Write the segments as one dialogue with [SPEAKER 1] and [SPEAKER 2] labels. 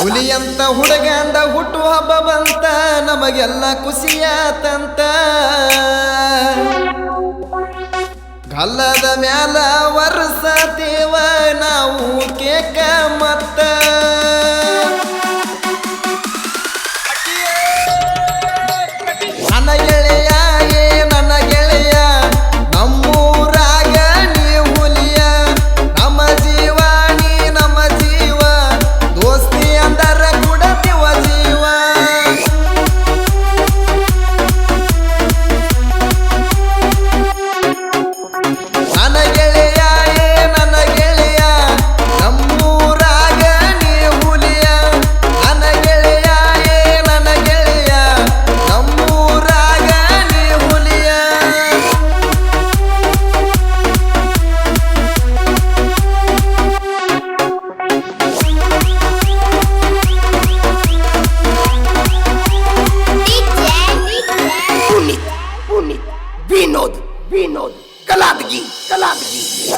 [SPEAKER 1] ಹುಲಿಯಂತ ಹುಡುಗಂದ ಹುಟ್ಟು ಹಬ್ಬ ಬಂತ ನಮಗೆಲ್ಲ ಖುಷಿಯಾತಂತ. ಗಲ್ಲದ ಮ್ಯಾಲ ವರ್ಷ ದೇವ ನಾವು ಕೇಕ ಮತ್ತ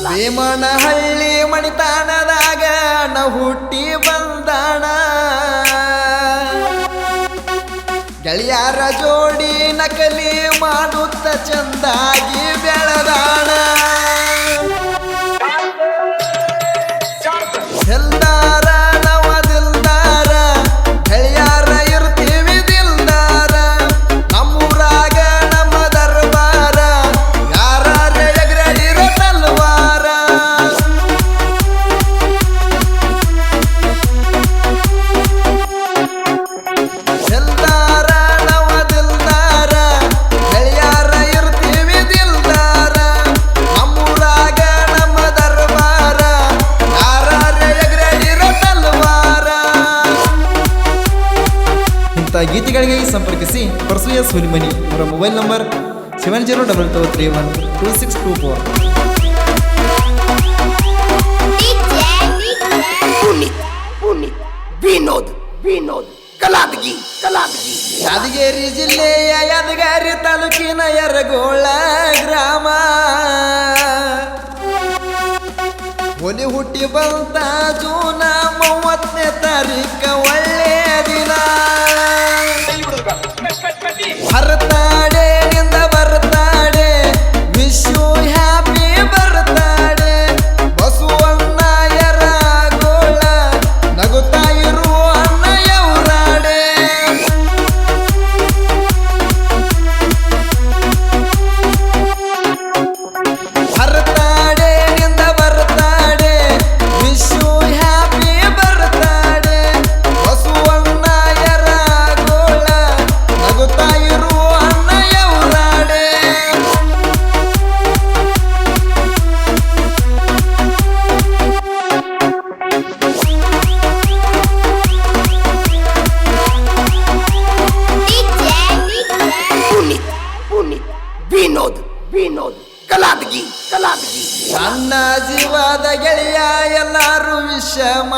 [SPEAKER 1] ಭೀಮನಹಳ್ಳಿ ಮಣಿತಾನದಾಗ ನಾವು ಹುಟ್ಟಿ ಬಂದಾಣ. ಗೆಳೆಯರ ಜೋಡಿ ನಕಲಿ ಮಾಡುತ್ತ ಚಂದಾಗಿ ಬೆಳೆದ ಎಸ್ ಅವರ mobile number seven zero double two three one two six two four
[SPEAKER 2] Vinod Vinod Kaladagi Kaladagi.
[SPEAKER 1] Yadgiri ಜಿಲ್ಲೆಯ ಯಾದಗಿರಿ ತಾಲೂಕಿನ ಯರಗೋಳ ಗ್ರಾಮ. ಒಲಿ ಹುಟ್ಟಿ ಬಂತ ಜೂನ ಮೂವತ್ತನೇ ತಾರೀಖ ಒಳ್ಳೆ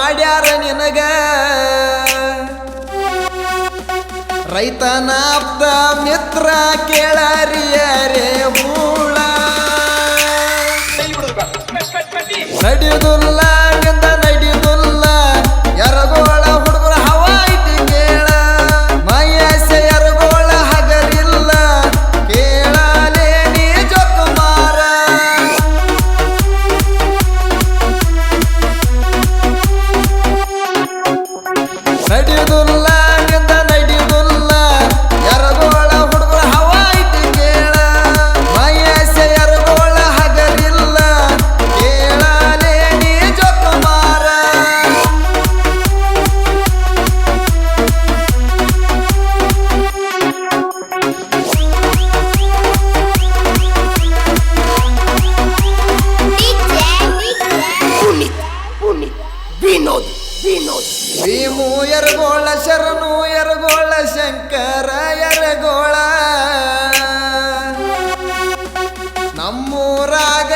[SPEAKER 1] ಮಾಡ್ಯಾರ ನಿನಗ? ರೈತನಾಪ್ತ ಮಿತ್ರ ಕೇಳರಿಯರೇ
[SPEAKER 2] ಮೂಳ ಸಡಿದುಲ್ಲ ಊರಾಗ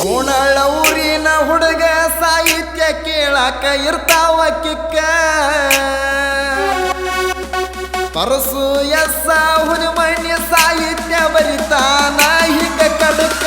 [SPEAKER 1] ಕೋಣಳ ಊರಿನ ಹುಡುಗ ಸಾಹಿತ್ಯ ಕೇಳಾಕ ಇರ್ತಾವ ಕಿಕ್ಕ. ಪರಸು ಎಸ್ಸ ಹುಲಿಮಣ್ಣಿ ಸಾಹಿತ್ಯ ಬರಿತಾನ ಹಿಂಗ ಕಡಕ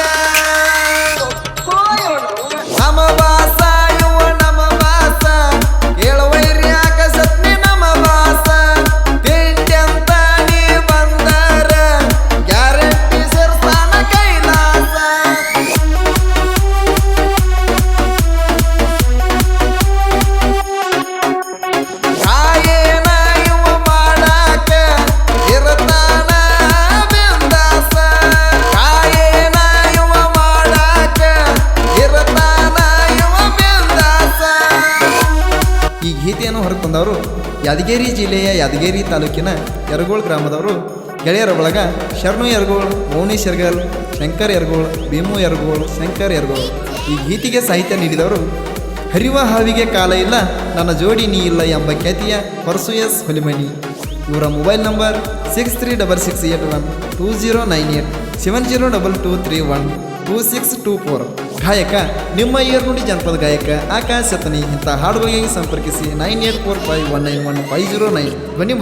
[SPEAKER 1] ಯಾದಗಿರಿ ಜಿಲ್ಲೆಯ ಯಾದಗಿರಿ ತಾಲೂಕಿನ ಯರಗೋಳ್ ಗ್ರಾಮದವರು, ಗೆಳೆಯರ ಬಳಗ ಶರಣು ಯರಗೋಳ್ ಮೌನೇಶ್ ಶರ್ಗಲ್ ಶಂಕರ್ ಯರಗೋಳ್, ಭೀಮು ಯರಗೋಳ್, ಶಂಕರ್ ಯರಗೋಳ್ ಈ ಗೀತೆಗೆ ಸಾಹಿತ್ಯ ನೀಡಿದವರು ಹರಿವ ಹಾವಿಗೆ ಕಾಲ ಇಲ್ಲ, ನನ್ನ ಜೋಡಿ ನೀ ಇಲ್ಲ ಎಂಬ ಖ್ಯಾತಿಯ ಪರ್ಸು ಎಸ್ ಹೊಲಿಮಣಿ ಇವರ mobile number six three double six eight one two zero nine eight, seven zero double two three one. Two six two four ಗಾಯಕ, ನಿಮ್ಮ ಏರ್ನುಡಿ ಜನಪದ ಗಾಯಕ, ಆಕಾಶ್ ಸತನಿ ಇಂಥ ಹಾಡುಗಳಿಗೆ ಸಂಪರ್ಕಿಸಿ nine eight four five one nine one five zero nine ಧ್ವನಿ